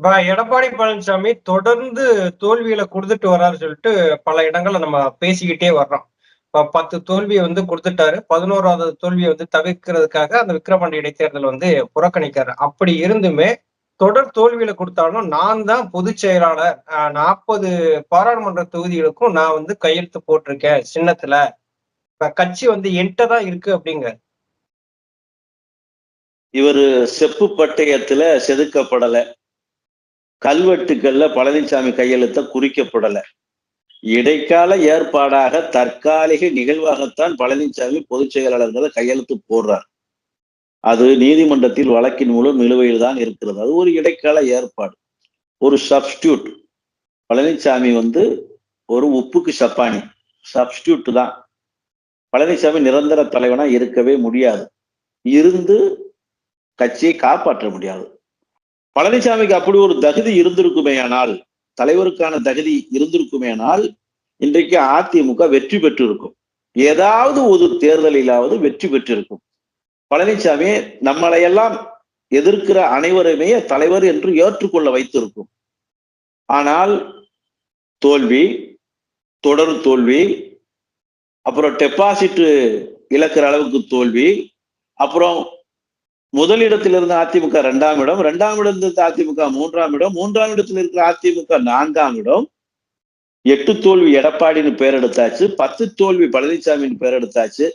இப்ப எடப்பாடி பழனிசாமி தொடர்ந்து தோல்வியில கொடுத்துட்டு வர்றாரு சொல்லிட்டு பல இடங்கள்ல நம்ம பேசிக்கிட்டே வர்றோம். இப்ப பத்து தோல்வியை வந்து கொடுத்துட்டாரு. பதினோராவது தோல்வியை வந்து தவிர்க்கிறதுக்காக அந்த விக்ரமாண்ட இடைத்தேர்தல் வந்து புறக்கணிக்காரு அப்படி இருந்துமே தொடர் தோல்வியில கொடுத்தாலும் நான் தான் பொதுச் செயலாளர். நாற்பது பாராளுமன்ற தொகுதிகளுக்கும் நான் வந்து கையெழுத்து போட்டிருக்கேன் சின்னத்துல. கட்சி வந்து என்கிட்ட தான் இருக்கு அப்படிங்க இவர் செப்பு பட்டயத்துல செதுக்கப்படலை. கல்வெட்டுக்கள்ல பழனிசாமி கையெழுத்த குறிக்கப்படலை. இடைக்கால ஏற்பாடாக தற்காலிக நிகழ்வாகத்தான் பழனிசாமி பொதுச் செயலாளர்களை கையெழுத்து போடுறார். அது நீதிமன்றத்தில் வழக்கின் மூலம் நிலுவையில் தான் இருக்கிறது. அது ஒரு இடைக்கால ஏற்பாடு. ஒரு சப்ஸ்டியூட் பழனிசாமி வந்து ஒரு உப்புக்கு சப்பானி. சப்ஸ்டியூட் தான். பழனிசாமி நிரந்தர தலைவனா இருக்கவே முடியாது. இருந்து கட்சியை காப்பாற்ற முடியாது. பழனிசாமிக்கு அப்படி ஒரு தகுதி இருந்திருக்குமே ஆனால் தலைவருக்கான தகுதி இருந்திருக்குமேனால் இன்றைக்கு அதிமுக வெற்றி பெற்று இருக்கும் ஏதாவது ஒரு தேர்தலிலாவது வெற்றி பெற்றிருக்கும். பழனிசாமி நம்மளையெல்லாம் எதிர்க்கிற அனைவருமே தலைவர் என்று ஏற்றுக்கொள்ள வைத்திருக்கும். ஆனால் தோல்வி தொடர் தோல்வி அப்புறம் டெபாசிட் இழக்கிற அளவுக்கு தோல்வி அப்புறம் முதலிடத்தில் இருந்த அதிமுக இரண்டாம் இடம் இரண்டாம் இடத்திலிருந்து அதிமுக மூன்றாம் இடம் மூன்றாம் இடத்தில் இருக்கிற அதிமுக நான்காம் இடம். எட்டு தோல்வி எடப்பாடின்னு பேர் எடுத்தாச்சு பத்து தோல்வி பழனிசாமின்னு பேர் எடுத்தாச்சு.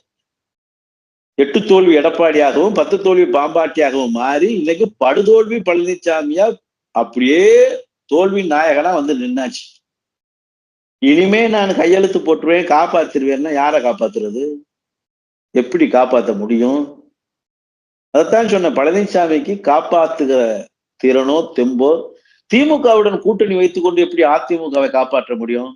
எட்டு தோல்வி எடப்பாடியாகவும் பத்து தோல்வி பாம்பாட்டியாகவும் மாறி இன்னைக்கு படுதோல்வி பழனிசாமியா அப்படியே தோல்வி நாயகனா வந்து நின்னாச்சு. இனிமே நான் கையெழுத்து போட்டுருவேன் காப்பாத்திருவேன்னா யாரை காப்பாத்துறது? எப்படி காப்பாற்ற முடியும்? அதைத்தான் சொன்ன பழனிசாமிக்கு காப்பாத்துகிற திறனோ தெம்போ திமுகவுடன் கூட்டணி வைத்துக் கொண்டு எப்படி அதிமுகவை காப்பாற்ற முடியும்?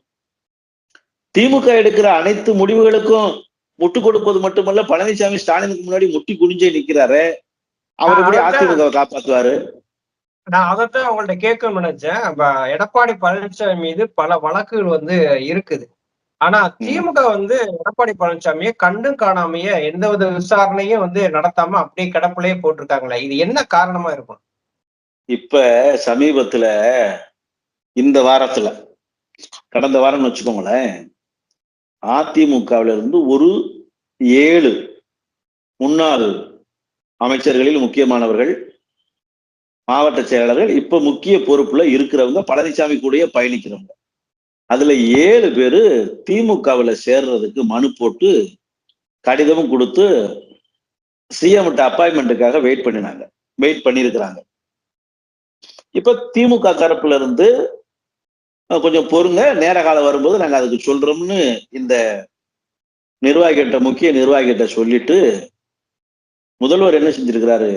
திமுக எடுக்கிற அனைத்து முடிவுகளுக்கும் முட்டு கொடுப்பது மட்டுமல்ல பழனிசாமி ஸ்டாலினுக்கு முன்னாடி முட்டி குடிஞ்சே நிக்கிறாரு. அவர் எப்படி அதிமுகவை காப்பாத்துவாரு? நான் அதைத்தான் அவங்கள்ட்ட கேட்கணும்னு நினைச்சேன். எடப்பாடி பழனிசாமி மீது பல வழக்குகள் வந்து இருக்குது. ஆனா திமுக வந்து எடப்பாடி பழனிசாமியை கண்டும் காணாமைய எந்த வித விசாரணையும் வந்து நடத்தாம அப்படியே கிடப்பிலேயே போட்டிருக்காங்களே. இது என்ன காரணமா இருக்கும்? இப்ப சமீபத்துல இந்த வாரத்துல கடந்த வாரம் வச்சுக்கோங்களேன் அதிமுகவில இருந்து ஒரு ஏழு முன்னாள் அமைச்சர்களில் முக்கியமானவர்கள் மாவட்ட செயலாளர்கள் இப்ப முக்கிய பொறுப்புல இருக்கிறவங்க பழனிசாமி கூடயே பயணிக்கிறவங்க. அதுல ஏழு பேர் திமுகவில் சேர்றதுக்கு மனு போட்டு கடிதமும் கொடுத்து சிஎம் அப்பாயின்மெண்ட்டுக்காக வெயிட் பண்ணினாங்க. வெயிட் பண்ணியிருக்கிறாங்க. இப்ப திமுக தரப்புல இருந்து கொஞ்சம் பொறுங்க. நேர காலம் வரும்போது நாங்கள் அதுக்கு சொல்றோம்னு இந்த நிர்வாகிகிட்ட முக்கிய நிர்வாகிகிட்ட சொல்லிட்டு முதல்வர் என்ன செஞ்சிருக்கிறாரு?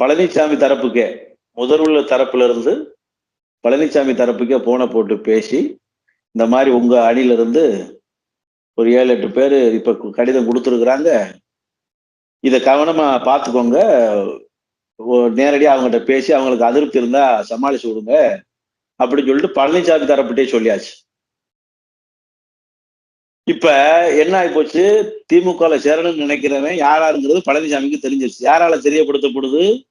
பழனிசாமி தரப்புக்கே முதல்வர் தரப்புல இருந்து பழனிசாமி தரப்புக்கே போனை போட்டு பேசி இந்த மாதிரி உங்க அணியிலிருந்து ஒரு ஏழு எட்டு பேர் இப்ப கடிதம் கொடுத்துருக்குறாங்க. இதை கவனமா பார்த்துக்கோங்க. நேரடியாக அவங்ககிட்ட பேசி அவங்களுக்கு அதிருப்தி இருந்தா சமாளிச்சு விடுங்க. அப்படின்னு சொல்லிட்டு பழனிசாமி தரப்பிட்டே சொல்லியாச்சு. இப்ப என்ன ஆகி போச்சு? திமுகல சேரணும்னு நினைக்கிறவன் யாராருங்கிறது பழனிசாமிக்கு தெரிஞ்சிருச்சு. யாரால தெரியப்படுத்தப்படுது?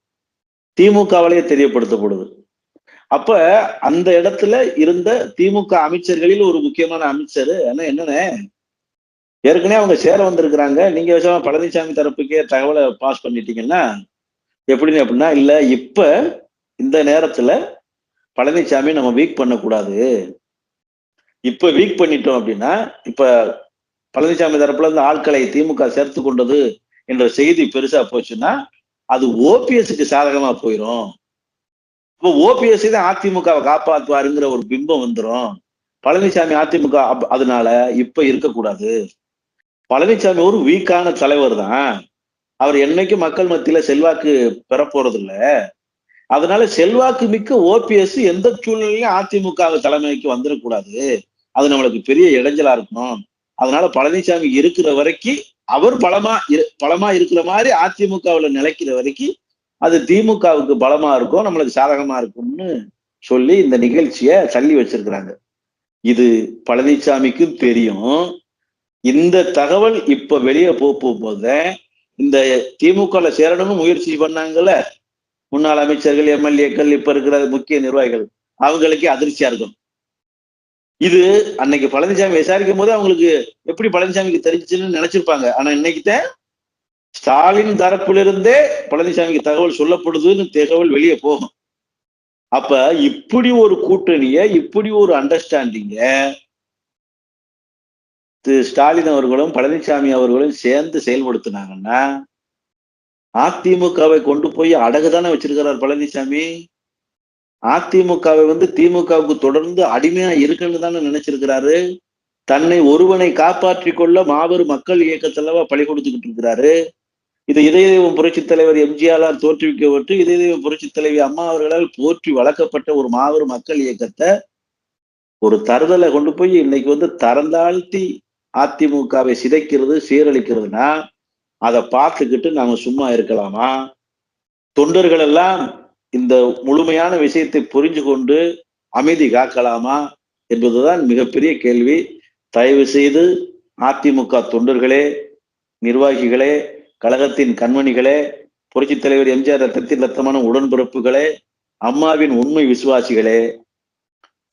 திமுகவிலேயே தெரியப்படுத்தப்படுது. அப்ப அந்த இடத்துல இருந்த திமுக அமைச்சர்களில் ஒரு முக்கியமான அமைச்சர் ஏன்னா என்னன்னு ஏற்கனவே அவங்க சேர வந்திருக்கிறாங்க. நீங்க விஷயமா பழனிசாமி தரப்புக்கே தகவலை பாஸ் பண்ணிட்டீங்கன்னா எப்படின்னு அப்படின்னா இல்ல இப்ப இந்த நேரத்துல பழனிசாமி நம்ம வீக் பண்ணக்கூடாது. இப்ப வீக் பண்ணிட்டோம் அப்படின்னா இப்ப பழனிசாமி தரப்புல இருந்து ஆட்களை திமுக சேர்த்து கொண்டது என்ற செய்தி பெருசா போச்சுன்னா அது ஓபிஎஸ்க்கு சாதகமா போயிடும் இப்போ ஓபிஎஸ் தான் அதிமுகவை காப்பாற்றுவாருங்கிற ஒரு பிம்பம் வந்துடும் பழனிசாமி அதிமுக அதனால இப்ப இருக்கக்கூடாது. பழனிசாமி ஒரு வீக்கான தலைவர் தான். அவர் என்னைக்கும் மக்கள் மத்தியில செல்வாக்கு பெற போறது இல்ல அதனால செல்வாக்கு மிக்க ஓபிஎஸ் எந்த சூழ்நிலையும் அதிமுக தலைமைக்கு வந்துடக்கூடாது அது நம்மளுக்கு பெரிய இடைஞ்சலா இருக்கணும். அதனால பழனிசாமி இருக்கிற வரைக்கும் அவர் பலமா பலமா இருக்கிற மாதிரி அதிமுகவுல நிலைக்கிற வரைக்கும் அது திமுகவுக்கு பலமா இருக்கும் நம்மளுக்கு சாதகமா இருக்கும்னு சொல்லி இந்த நிகழ்ச்சியை தள்ளி வச்சிருக்கிறாங்க. இது பழனிசாமிக்கும் தெரியும். இந்த தகவல் இப்ப வெளியே போக போகும்போது இந்த திமுகல சேரணும்னு முயற்சி பண்ணாங்கல்ல. முன்னாள் அமைச்சர்கள் எம்எல்ஏக்கள் இப்ப இருக்கிற முக்கிய நிர்வாகிகள் அவங்களுக்கே அதிர்ச்சியா இருக்கும். இது அன்னைக்கு பழனிசாமி விசாரிக்கும் போது அவங்களுக்கு எப்படி பழனிசாமிக்கு தெரிஞ்சுன்னு நினைச்சிருப்பாங்க. ஆனா இன்னைக்கு தான் ஸ்டாலின் தரப்பிலிருந்தே பழனிசாமிக்கு தகவல் சொல்லப்படுதுன்னு தகவல் வெளியே போகும். அப்ப இப்படி ஒரு கூட்டணிய இப்படி ஒரு அண்டர்ஸ்டாண்டிங்க திரு ஸ்டாலின் அவர்களும் பழனிசாமி அவர்களும் சேர்ந்து செயல்படுத்தினாங்கன்னா அதிமுகவை கொண்டு போய் அடகுதானே வச்சிருக்கிறார் பழனிசாமி? அதிமுகவை வந்து திமுகவுக்கு தொடர்ந்து அடிமையா இருக்குன்னு தானே நினைச்சிருக்கிறாரு? தன்னை ஒருவனை காப்பாற்றிக் கொள்ள மாபெரும் மக்கள் இயக்கத்தலவா பழி கொடுத்துக்கிட்டு இருக்கிறாரு? இது இதயதெய்வ புரட்சி தலைவர் எம்ஜிஆரால் தோற்றுவிக்கப்பட்டு இதயதெய்வ புரட்சி தலைவி அம்மா அவர்களால் போற்றி வளர்க்கப்பட்ட ஒரு மாபெரும் மக்கள் இயக்கத்தை ஒரு தருதலை கொண்டு போய் இன்னைக்கு வந்து தரந்தாழ்த்தி அதிமுகவை சிதைக்கிறது சீரழிக்கிறதுனா அதை பார்த்துக்கிட்டு நாம சும்மா இருக்கலாமா? தொண்டர்கள் எல்லாம் இந்த முழுமையான விஷயத்தை புரிஞ்சு கொண்டு அமைதி காக்கலாமா என்பதுதான் மிகப்பெரிய கேள்வி. தயவு செய்து அதிமுக தொண்டர்களே நிர்வாகிகளே கழகத்தின் கண்மணிகளே புரட்சித் தலைவர் எம்ஜிஆர் ரத்தத்தின் ரத்தமான உடன்பிறப்புகளே அம்மாவின் உண்மை விசுவாசிகளே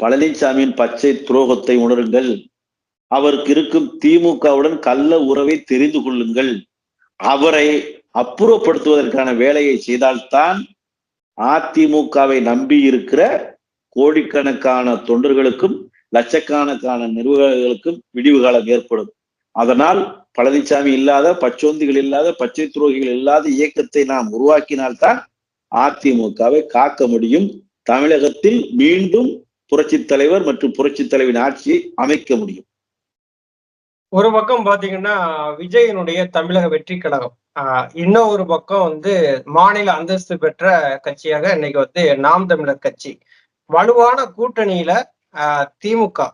பழனிசாமியின் பச்சை துரோகத்தை உணருங்கள். அவருக்கு இருக்கும் திமுகவுடன் கள்ள உறவை தெரிந்து கொள்ளுங்கள். அவரை அப்புறப்படுத்துவதற்கான வேலையை செய்தால்தான் அதிமுகவை நம்பி இருக்கிற கோடிக்கணக்கான தொண்டர்களுக்கும் லட்சக்கணக்கான நிர்வாகிகளுக்கும் விடிவு காலம் ஏற்படும். அதனால் பழனிசாமி இல்லாத பச்சோந்திகள் இல்லாத பச்சை துரோகிகள் இல்லாத இயக்கத்தை நாம் உருவாக்கினால்தான் அதிமுகவை காக்க முடியும். தமிழகத்தில் மீண்டும் புரட்சி தலைவர் மற்றும் புரட்சி தலைவின் ஆட்சியை அமைக்க முடியும். ஒரு பக்கம் பாத்தீங்கன்னா விஜயனுடைய தமிழக வெற்றி கழகம். ஆஹ் இன்னும் ஒரு பக்கம் வந்து மாநில அந்தஸ்து பெற்ற கட்சியாக இன்னைக்கு வந்து நாம் தமிழர் கட்சி. வலுவான கூட்டணியில ஆஹ் திமுக.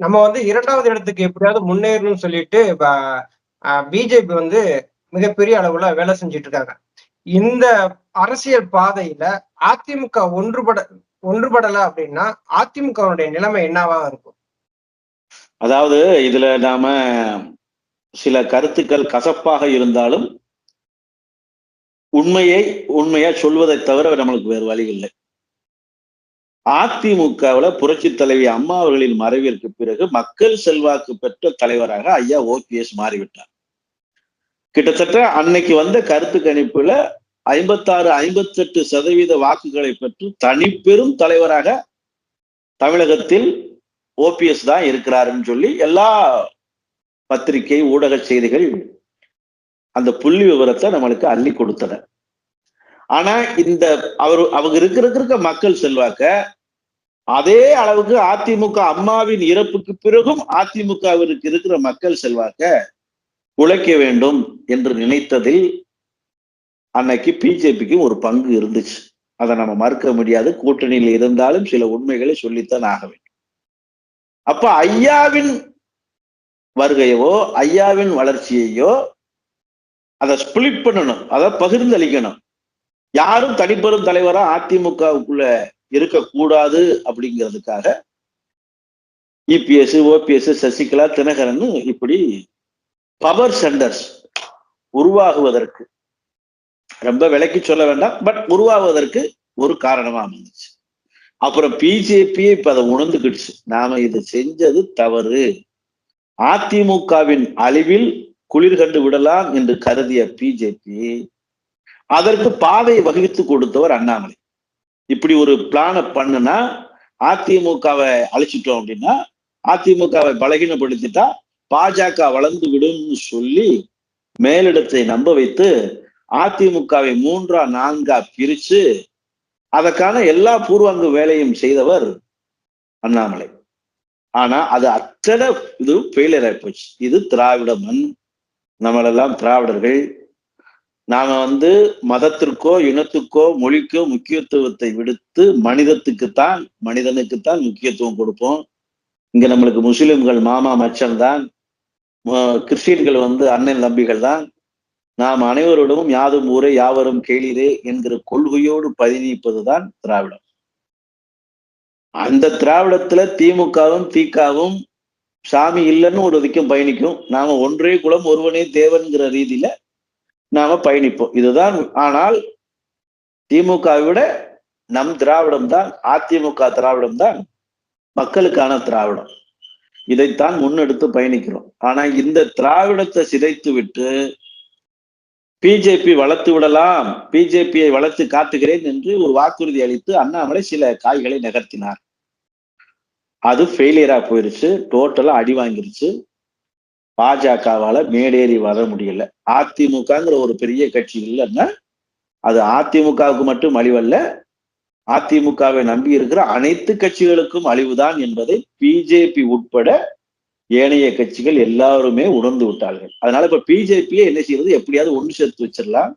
நம்ம வந்து இரண்டாவது இடத்துக்கு எப்படியாவது முன்னேறணும்னு சொல்லிட்டு பிஜேபி வந்து மிகப்பெரிய அளவுல வேலை செஞ்சுட்டு இருக்காங்க இந்த அரசியல் பாதையில அதிமுக ஒன்றுபட ஒன்றுபடல அப்படின்னா அதிமுகவுடைய நிலைமை என்னவா இருக்கும்? அதாவது இதுல நாம சில கருத்துக்கள் கசப்பாக இருந்தாலும் உண்மையை உண்மையா சொல்வதை தவிர நம்மளுக்கு வேறு வழி இல்லை. அதிமுகவுல புரட்சி தலைவி அம்மா அவர்களின் மறைவிற்கு பிறகு மக்கள் செல்வாக்கு பெற்ற தலைவராக ஐயா ஓபிஎஸ் மாறிவிட்டார். கிட்டத்தட்ட அன்னைக்கு வந்த கருத்து கணிப்புல ஐம்பத்தாறு ஐம்பத்தெட்டு சதவீத வாக்குகளை பெற்று தனிப்பெரும் தலைவராக தமிழகத்தில் ஓபிஎஸ் தான் இருக்கிறாருன்னு சொல்லி எல்லா பத்திரிகை ஊடக செய்திகள் அந்த புள்ளி விவரத்தை நம்மளுக்கு அள்ளி கொடுத்தன. ஆனா இந்த அவர் அவங்க இருக்கிற மக்கள் செல்வாக்க அதே அளவுக்கு அதிமுக அம்மாவின் இறப்புக்கு பிறகும் அதிமுகவிற்கு இருக்கிற மக்கள் செல்வாக்க உழைக்க வேண்டும் என்று நினைத்ததில் அன்னைக்கு பிஜேபிக்கு ஒரு பங்கு இருந்துச்சு. அதை நம்ம மறுக்க முடியாது. கூட்டணியில் இருந்தாலும் சில உண்மைகளை சொல்லித்தான் ஆக வேண்டும். அப்ப ஐயாவின் வருகையவோ ஐயாவின் வளர்ச்சியையோ அதை ஸ்பிளிட் பண்ணணும். அதை பகிர்ந்தளிக்கணும். யாரும் தனிப்பெரும் தலைவரா அதிமுகவுக்குள்ள இருக்கக்கூடாது அப்படிங்கிறதுக்காக இபிஎஸ் ஓபிஎஸ் சசிகலா தினகரன் இப்படி பவர் சென்டர்ஸ் உருவாகுவதற்கு. ரொம்ப விலைக்கு சொல்ல வேண்டாம் பட் உருவாகுவதற்கு ஒரு காரணமா அமைஞ்சிச்சு. அப்புறம் பிஜேபியே இப்ப அதை உணர்ந்துக்கிடுச்சு நாம இதை செஞ்சது தவறு. அதிமுகவின் அழிவில் குளிர் கண்டு விடலாம் என்று கருதிய பிஜேபி அதற்கு பாதை வகித்து கொடுத்தவர் அண்ணாமலை. இப்படி ஒரு பிளானை பண்ணுனா அதிமுகவை அழிச்சிட்டோம் அப்படின்னா அதிமுகவை பலகீனப்படுத்திட்டா பாஜக வளர்ந்து விடும்னு சொல்லி மேலிடத்தை நம்ப வைத்து அதிமுகவை மூன்றா நான்கா பிரிச்சு அதற்கான எல்லா பூர்வாங்க வேலையும் செய்தவர் அண்ணாமலை. ஆனா அது அத்தனை இது ஃபெயிலியர் ஆயிப்போச்சு இது திராவிட மண். நம்மளெல்லாம் திராவிடர்கள். நாம வந்து மதத்திற்கோ இனத்துக்கோ மொழிக்கோ முக்கியத்துவத்தை விடுத்து மனிதத்துக்குத்தான் மனிதனுக்குத்தான் முக்கியத்துவம் கொடுப்போம். இங்க நம்மளுக்கு முஸ்லிம்கள் மாமா மச்சன் தான். கிறிஸ்டியன்கள் வந்து அண்ணன் தம்பிகள் தான். நாம் அனைவரோடும் யாதும் ஊரே யாவரும் கேளீரே என்கிற கொள்கையோடு பதினிப்பதுதான் திராவிடம். அந்த திராவிடத்துல திமுகவும் திகாவும் சாமி இல்லைன்னு ஒரு இதுக்கும் பயணிக்கும். நாம ஒன்றே குலம் ஒருவனே தேவன்கிற ரீதியில நாம பயணிப்போம். இதுதான் ஆனால் திமுகவை விட நம் திராவிடம் தான் அதிமுக திராவிடம் தான் மக்களுக்கான திராவிடம். இதைத்தான் முன்னெடுத்து பயணிக்கிறோம். ஆனா இந்த திராவிடத்தை சிதைத்து விட்டு பிஜேபி வளர்த்து விடலாம் பிஜேபியை வளர்த்து காட்டுகிறேன் என்று ஒரு வாக்குறுதி அளித்து அண்ணாமலை சில காய்களை நகர்த்தினார். அது ஃபெயிலியரா போயிருச்சு டோட்டலா அடி வாங்கிருச்சு. பாஜகவால மேடேறி வர முடியல. அதிமுகங்கிற ஒரு பெரிய கட்சி இல்லைன்னா அது அதிமுகவுக்கு மட்டும் அழிவல்ல அதிமுகவை நம்பி இருக்கிற அனைத்து கட்சிகளுக்கும் அழிவுதான் என்பதை பிஜேபி உட்பட ஏனைய கட்சிகள் எல்லாருமே உணர்ந்து விட்டார்கள். அதனால இப்ப பிஜேபியை என்ன செய்யறது? எப்படியாவது ஒன்று சேர்த்து வச்சிடலாம்.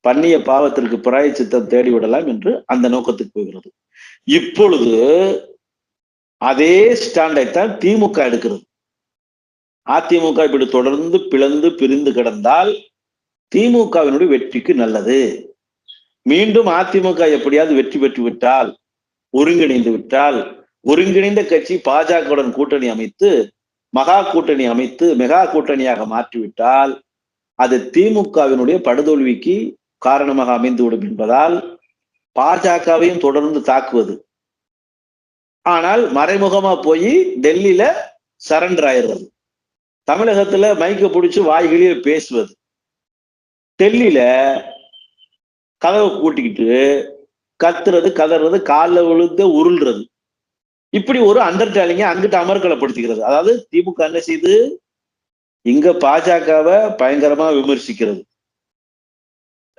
பண்ணிய பாவத்திற்கு பிராய சித்தம் தேடி விடலாம் என்று அந்த நோக்கத்துக்கு போகிறது. இப்பொழுது அதே ஸ்டாண்டை தான் திமுக எடுக்கிறது. அதிமுக இப்படி தொடர்ந்து பிளந்து பிரிந்து கிடந்தால் திமுகவினுடைய வெற்றிக்கு நல்லது. மீண்டும் அதிமுக எப்படியாவது வெற்றி பெற்று விட்டால் ஒருங்கிணைந்து விட்டால் ஒருங்கிணைந்த கட்சி பாஜகவுடன் கூட்டணி அமைத்து மகா கூட்டணி அமைத்து மெகா கூட்டணியாக மாற்றிவிட்டால் அது திமுகவினுடைய படுதோல்விக்கு காரணமாக அமைந்துவிடும் என்பதால் பாஜகவையும் தொடர்ந்து தாக்குவது. ஆனால் மறைமுகமா போய் டெல்லியில சரண்டர் ஆயிடுறது. தமிழகத்துல மைக்க பிடிச்சி வாய்களிலே பேசுவது. டெல்லியில கதவை கூட்டிக்கிட்டு கத்துறது கதறது காலில் விழுந்த உருள்றது. இப்படி ஒரு அண்டர்டேலிங்க அங்கிட்ட அமர்கலப்படுத்திக்கிறது அதாவது திமுக என்ன செய்து? இங்க பாஜகவை பயங்கரமா விமர்சிக்கிறது.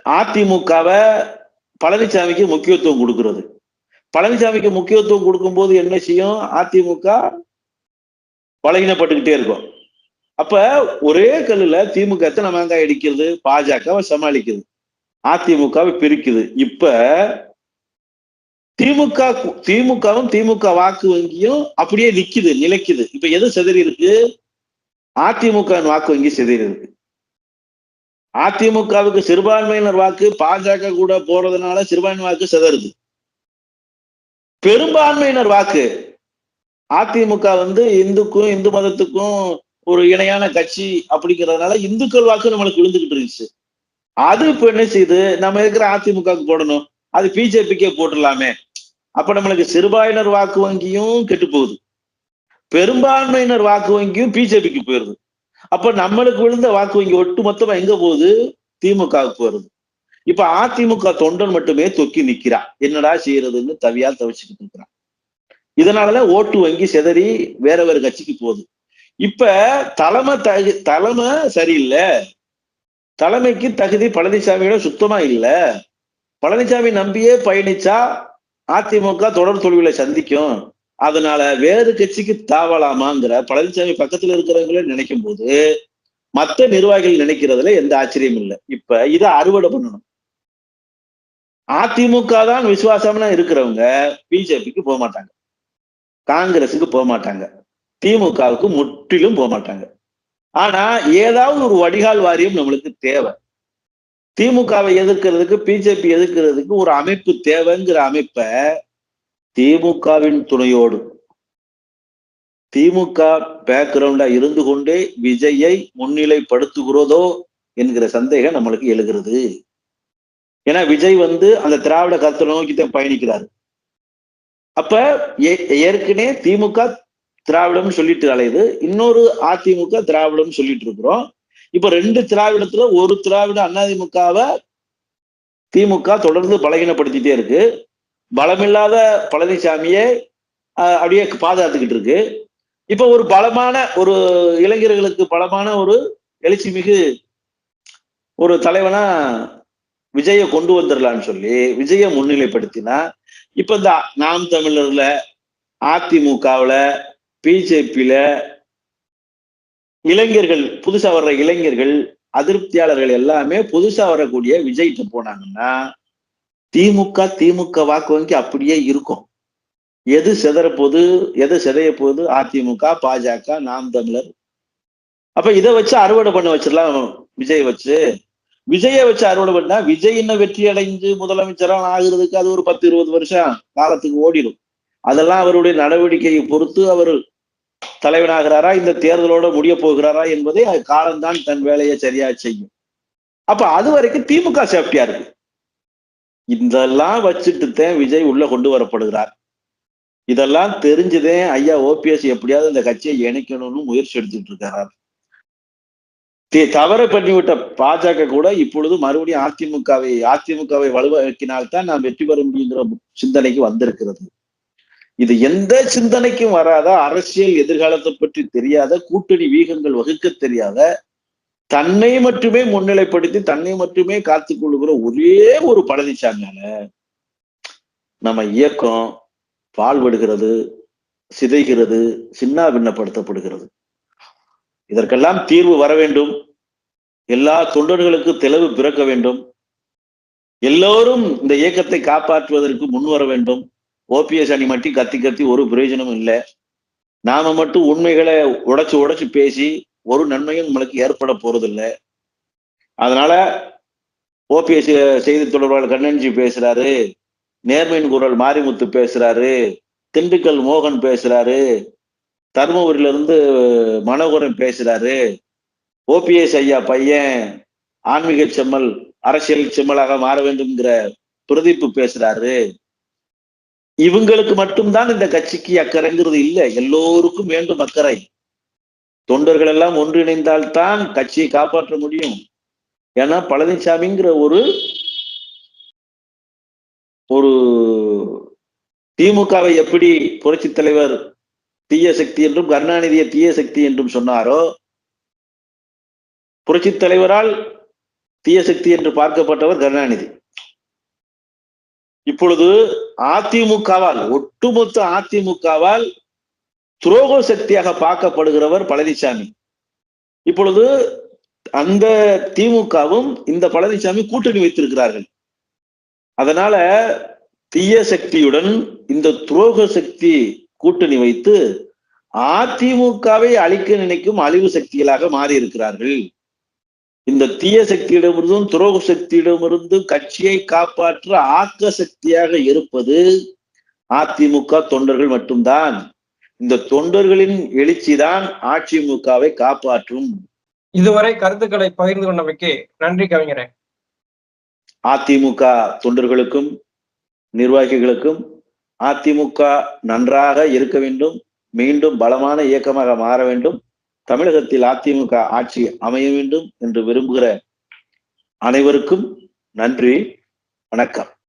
அதிமுகவை பழனிசாமிக்கு முக்கியத்துவம் கொடுக்கிறது. பழனிசாமிக்கு முக்கியத்துவம் கொடுக்கும்போது என்ன செய்யும்? அதிமுக பலகீனப்பட்டுக்கிட்டே இருக்கும். அப்ப ஒரே கல்லுல திமுக எத்தனை மாங்காய் அடிக்கிறது? பாஜகவை சமாளிக்குது. அதிமுகவை பிரிக்குது. இப்ப திமுக திமுகவும் திமுக வாக்கு வங்கியும் அப்படியே நிக்குது நிலைக்குது. இப்ப எது செதறி இருக்கு? அதிமுக வாக்கு வங்கி செதறி இருக்கு. அதிமுகவுக்கு சிறுபான்மையினர் வாக்கு பாஜக கூட போறதுனால சிறுபான்மை வாக்கு செதறுது. பெரும்பான்மையினர் வாக்கு. அதிமுக வந்து இந்துக்கும் இந்து மதத்துக்கும் ஒரு இணையான கட்சி அப்படிங்கிறதுனால இந்துக்கள் வாக்கு நம்மளுக்கு விழுந்துகிட்டு இருந்துச்சு. அது இப்ப என்ன செய்யுது? நம்ம இருக்கிற அதிமுகவுக்கு போடணும். அது பிஜேபிக்கே போட்டுடலாமே. அப்ப நம்மளுக்கு சிறுபான்மையினர் வாக்கு வங்கியும் கெட்டு போகுது. பெரும்பான்மையினர் வாக்கு வங்கியும் பிஜேபிக்கு போயிருது. அப்ப நம்மளுக்கு விழுந்த வாக்கு வங்கி ஒட்டு மொத்தமா எங்க போகுது? திமுகவுக்கு போயிருது. இப்ப அதிமுக தொண்டன் மட்டுமே தொக்கி நிக்கிறா. என்னடா செய்யறதுன்னு தவியா தவிச்சுக்கிட்டு இருக்கிறான். இதனாலதான் ஓட்டு வங்கி செதறி வேற வேற கட்சிக்கு போகுது. இப்ப தலைமை தகு தலைமை சரியில்லை. தலைமைக்கு தகுதி பழனிசாமியோட சுத்தமா இல்லை. பழனிசாமி நம்பியே பயணிச்சா அதிமுக தொடர் தோல்விகளை சந்திக்கும். அதனால வேறு கட்சிக்கு தாவலாமாங்கிற பழனிசாமி பக்கத்துல இருக்கிறவங்களே நினைக்கும் போது மற்ற நிர்வாகிகள் நினைக்கிறதுல எந்த ஆச்சரியம் இல்லை. இப்ப இதை அறுவடை பண்ணணும். அதிமுக தான் விசுவாசம்னா இருக்கிறவங்க பிஜேபிக்கு போக மாட்டாங்க காங்கிரஸுக்கு போக மாட்டாங்க திமுகவுக்கு முற்றிலும் போக மாட்டாங்க ஆனா ஏதாவது ஒரு வடிகால் வாரியம் நம்மளுக்கு தேவை. திமுகவை எதிர்க்கிறதுக்கு பிஜேபி எதிர்க்கிறதுக்கு ஒரு அமைப்பு தேவைங்கிற அமைப்பை திமுகவின் துணையோடு திமுக பேக்ரவுண்டா இருந்து கொண்டே விஜயை முன்னிலைப்படுத்துகிறதோ என்கிற சந்தேகம் நம்மளுக்கு எழுகிறது. ஏன்னா விஜய் வந்து அந்த திராவிட கருத்தை நோக்கி தான் பயணிக்கிறாரு. அப்ப ஏற்கனவே திமுக திராவிடம் சொல்லிட்டு அலையுது. இன்னொரு அதிமுக திராவிடம் சொல்லிட்டு இருக்கிறோம். இப்ப ரெண்டு திராவிடத்துல ஒரு திராவிட அதிமுகவை திமுக தொடர்ந்து பலகீனப்படுத்திட்டே இருக்கு. பலமில்லாத பழனிசாமியை அப்படியே பாதுகாத்துக்கிட்டு இருக்கு. இப்ப ஒரு பலமான ஒரு இளைஞர்களுக்கு பலமான ஒரு எழுச்சி மிகு ஒரு தலைவனா விஜய கொண்டு வந்துடலான்னு சொல்லி விஜய முன்னிலைப்படுத்தினா இப்ப இந்த நாம் தமிழர்ல அதிமுகவுல பிஜேபியில இளைஞர்கள் புதுசா வர்ற இளைஞர்கள் அதிருப்தியாளர்கள் எல்லாமே புதுசா வரக்கூடிய விஜய்கிட்ட போனாங்கன்னா திமுக திமுக வாக்கு வங்கி அப்படியே இருக்கும். எது செதறப்போது எது செதைய போகுது அதிமுக பாஜக நாம் தமிழர். அப்ப இதை வச்சு அறுவடை பண்ண வச்சிடலாம் விஜய் வச்சு. விஜயை வச்சு அறுவடை பண்ணா விஜய் இன்னும் வெற்றி அடைஞ்சு முதலமைச்சரா ஆகுறதுக்கு அது ஒரு பத்து இருபது வருஷம் காலத்துக்கு ஓடிடும். அதெல்லாம் அவருடைய நடவடிக்கையை பொறுத்து அவர் தலைவனாகிறாரா? இந்த தேர்தலோட முடிய போகிறாரா என்பதை காலம்தான் தன் வேலையை சரியா செய்யும். அப்ப அது வரைக்கும் திமுக சேஃப்டியா இருக்கு. இதெல்லாம் வச்சுட்டு தான் விஜய் உள்ள கொண்டு வரப்படுகிறார். இதெல்லாம் தெரிஞ்சுதே ஐயா ஓபிஎஸ் எப்படியாவது இந்த கட்சியை இணைக்கணும்னு முயற்சி எடுத்துட்டு இருக்காரு தவற தவறு பண்ணிவிட்ட பாஜக கூட இப்பொழுது மறுபடியும் அதிமுகவை அதிமுகவை வலுவாக்கினால்தான் நாம் வெற்றி பெற முடியுங்கிற சிந்தனைக்கு வந்திருக்கிறது. இது எந்த சிந்தனைக்கும் வராத அரசியல் எதிர்காலத்தை பற்றி தெரியாத கூட்டணி வீகங்கள் வகுக்க தெரியாத தன்னை மட்டுமே முன்னிலைப்படுத்தி தன்னை மட்டுமே காத்துக் கொள்ளுகிற ஒரே ஒரு பழனிசாமியால நம்ம இயக்கம் பால்படுகிறது சிதைகிறது சின்ன பின்னப்படுத்தப்படுகிறது. இதற்கெல்லாம் தீர்வு வர வேண்டும். எல்லா தொண்டர்களுக்கு தெளிவு பிறக்க வேண்டும். எல்லோரும் இந்த இயக்கத்தை காப்பாற்றுவதற்கு முன் வர வேண்டும். ஓபிஎஸ் அணி மட்டும் கத்தி கத்தி ஒரு பிரயோஜனமும் இல்லை. நாம மட்டும் உண்மைகளை உடைச்சு உடைச்சு பேசி ஒரு நன்மையும் நம்மளுக்கு ஏற்பட போறதில்லை. அதனால ஓபிஎஸ் செய்தி தொடர்பாளர் கண்ணன்ஜி பேசுறாரு நேர்மையின் குரல் மாரிமுத்து பேசுறாரு திண்டுக்கல் மோகன் பேசுறாரு தருமபுரியில இருந்து மனோகரன் பேசுறாரு ஓபிஎஸ் ஐயா பையன் ஆன்மீக செம்மல் அரசியல் செம்மலாக மாற வேண்டும்ங்கிற பிரதீப்பு பேசுறாரு. இவங்களுக்கு மட்டும்தான் இந்த கட்சிக்கு அக்கறைங்கிறது இல்லை. எல்லோருக்கும் வேண்டும் அக்கறை. தொண்டர்கள் எல்லாம் ஒன்றிணைந்தால்தான் கட்சியை காப்பாற்ற முடியும். ஏன்னா பழனிசாமிங்கிற ஒரு ஒரு திமுகவை எப்படி புரட்சி தலைவர் தீய சக்தி என்றும் கருணாநிதியை தீய சக்தி என்றும் சொன்னாரோ புரட்சி தலைவரால் தீய சக்தி என்று பார்க்கப்பட்டவர் கருணாநிதி. இப்பொழுது அதிமுகவால் ஒட்டுமொத்த அதிமுகவால் துரோக சக்தியாக பார்க்கப்படுகிறவர் பழனிசாமி இப்பொழுது அந்த திமுகவும் இந்த பழனிசாமி கூட்டணி வைத்திருக்கிறார்கள். அதனால தீய சக்தியுடன் இந்த துரோக சக்தி கூட்டணி வைத்து அதிமுகவை அழிக்க நினைக்கும் அழிவு சக்திகளாக மாறி இருக்கிறார்கள் இந்த தீய சக்தியிடமிருந்தும் துரோக சக்தியிடமிருந்தும் கட்சியை காப்பாற்ற ஆக்க சக்தியாக இருப்பது அதிமுக தொண்டர்கள் மட்டும்தான். இந்த தொண்டர்களின் எழுச்சிதான் அதிமுகவை காப்பாற்றும். இதுவரை கருத்துக்களை பகிர்ந்து கொண்டமைக்கு நன்றி கவிஞரே. அதிமுக தொண்டர்களுக்கும் நிர்வாகிகளுக்கும் அதிமுக நன்றாக இருக்க வேண்டும். மீண்டும் பலமான இயக்கமாக மாற வேண்டும். தமிழகத்தில் அதிமுக ஆட்சி அமைய வேண்டும் என்று விரும்புகிற அனைவருக்கும் நன்றி வணக்கம்.